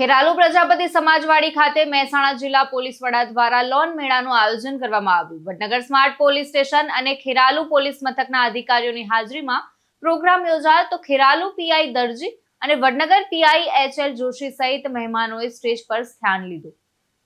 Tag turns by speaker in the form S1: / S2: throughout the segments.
S1: ખેરાલુ પ્રજાપતિ સમાજવાડી ખાતે મહેસાણા જિલ્લા પોલીસ વડા દ્વારા લોન મેળાનું આયોજન કરવામાં આવ્યું. વડનગર સ્માર્ટ પોલીસ સ્ટેશન અને ખેરાલુ પોલીસ મથકના અધિકારીઓની હાજરીમાં પ્રોગ્રામ યોજાયો. તો ખેરાલુ પીઆઈ દરજી અને Vadnagar PI H L Joshi સહિત મહેમાનોએ સ્ટેજ પર સ્થાન લીધું.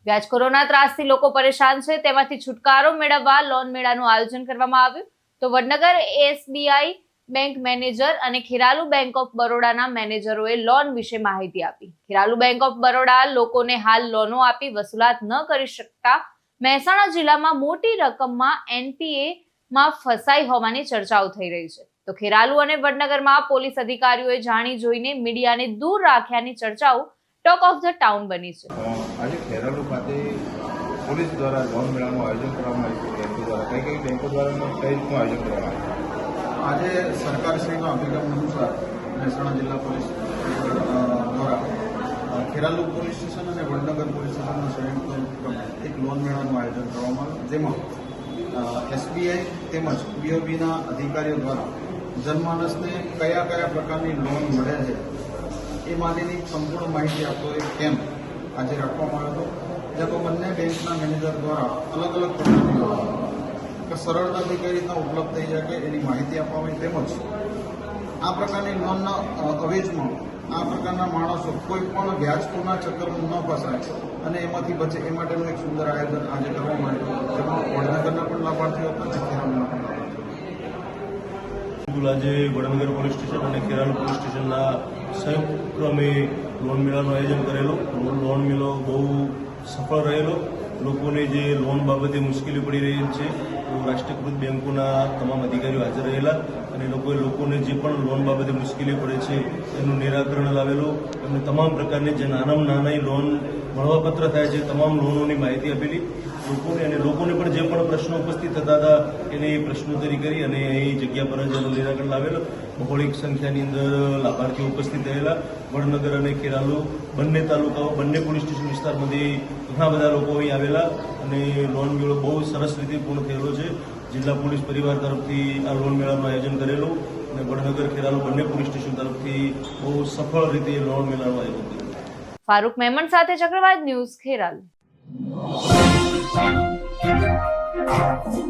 S1: વ્યાજખોરોના ત્રાસથી લોકો પરેશાન છે. તેમાંથી છુટકારો મેળવવા લોન મેળાનું આયોજન કરવામાં આવ્યું. તો વડનગર એસબીઆઈ બેંક મેનેજર અને ખેરાલુ બેંક ઓફ બરોડાના મેનેજરોએ લોન વિશે માહિતી આપી. ખેરાલુ બેંક ઓફ બરોડા લોકોને હાલ લોનો આપી વસૂલાત ન કરી શકતા મહેસાણા જિલ્લામાં મોટી રકમમાં એનપીએ માં ફસાઈ હોવાની ચર્ચાઓ થઈ રહી છે. તો ખેરાલુ અને વડનગરમાં પોલીસ અધિકારીઓએ જાણી જોઈને મીડિયાને દૂર રાખ્યાની ચર્ચાઓ ટોક ઓફ ધ ટાઉન બની છે.
S2: આજે ખેરાલુ ખાતે પોલીસ દ્વારા લોન મેળાનું આયોજન કરવામાં આવ્યું બેંકો દ્વારા કઈ કઈ બેંકો દ્વારા કઈ રીતનું આયોજન કરવામાં આવ્યું
S3: આજે સરકારશ્રીના અભિગમ અનુસાર મહેસાણા જિલ્લા પોલીસ દ્વારા ખેરાલુ પોલીસ સ્ટેશન અને વડનગર પોલીસ સ્ટેશનના સંયુક્ત એક લોન મેળાનું આયોજન કરવામાં આવ્યું, જેમાં એસબીઆઈ તેમજ બીઓબીના અધિકારીઓ દ્વારા જનમાનસને કયા કયા પ્રકારની લોન મળે છે એ માટેની સંપૂર્ણ માહિતી આપતો એક કેમ્પ આજે રાખવામાં આવ્યો હતો જેમાં બંને બેંકના મેનેજર દ્વારા અલગ અલગ પ્રકારની કે સરળતાથી કઈ રીતના ઉપલબ્ધ થઈ શકે એની માહિતી આપવામાં આવી તેમજ આ પ્રકારની લોનના અવેજમાં આ પ્રકારના માણસો કોઈ પણ વ્યાજખોરના ચક્કરમાં ન ફસાય અને એમાંથી બચે એ માટેનું એક સુંદર આયોજન આજે કરવામાં આવ્યું જેમાં વડનગરના પણ લાભાર્થીઓ હતા ખેરાલુના પણ
S4: બિલકુલ આજે વડનગર પોલીસ સ્ટેશન અને ખેરાલુ પોલીસ સ્ટેશનના સંયુક્ત ક્રમે લોન મેળાનું આયોજન કરેલું. લોન મેળો બહુ સફળ રહેલો. લોકોને જે લોન બાબતે મુશ્કેલી પડી રહી છે, તો રાષ્ટ્રીયકૃત બેંકોના તમામ અધિકારીઓ હાજર રહેલા અને લોકોએ લોકોને જે પણ લોન બાબતે મુશ્કેલી પડે છે, એનું નિરાકરણ લાવેલું એમને તમામ પ્રકારની જે નાનામાં નાની લોન મળવાપત્ર થાય છે, તમામ લોનોની માહિતી આપેલી. લોકોને અને લોકોને પણ જે પણ પ્રશ્નો ઉપસ્થિત થતા હતા એને એ પ્રશ્નોત્તરી કરી અને અહીં જગ્યા પર જ નિરાકરણ લાવેલો. બહોળી સંખ્યાની અંદર લાભાર્થીઓ ઉપસ્થિત થયેલા. વડનગર અને ખેરાલુ, બંને તાલુકાઓ, બંને પોલીસ સ્ટેશન વિસ્તારમાંથી ઘણા બધા લોકો અહીં આવેલા અને લોન મેળો બહુ સરસ રીતે પૂર્ણ થયેલો છે. જિલ્લા પોલીસ પરિવાર તરફથી આ લોન મેળાનું આયોજન કરેલું અને વડનગર, ખેરાલુ બંને પોલીસ સ્ટેશન તરફથી બહુ સફળ રીતે લોન મેળાનું આયોજન કર્યું.
S1: ફારૂક મેમણ સાથે ચક્રવાત ન્યૂઝ, ખેરાલુ. Thank you.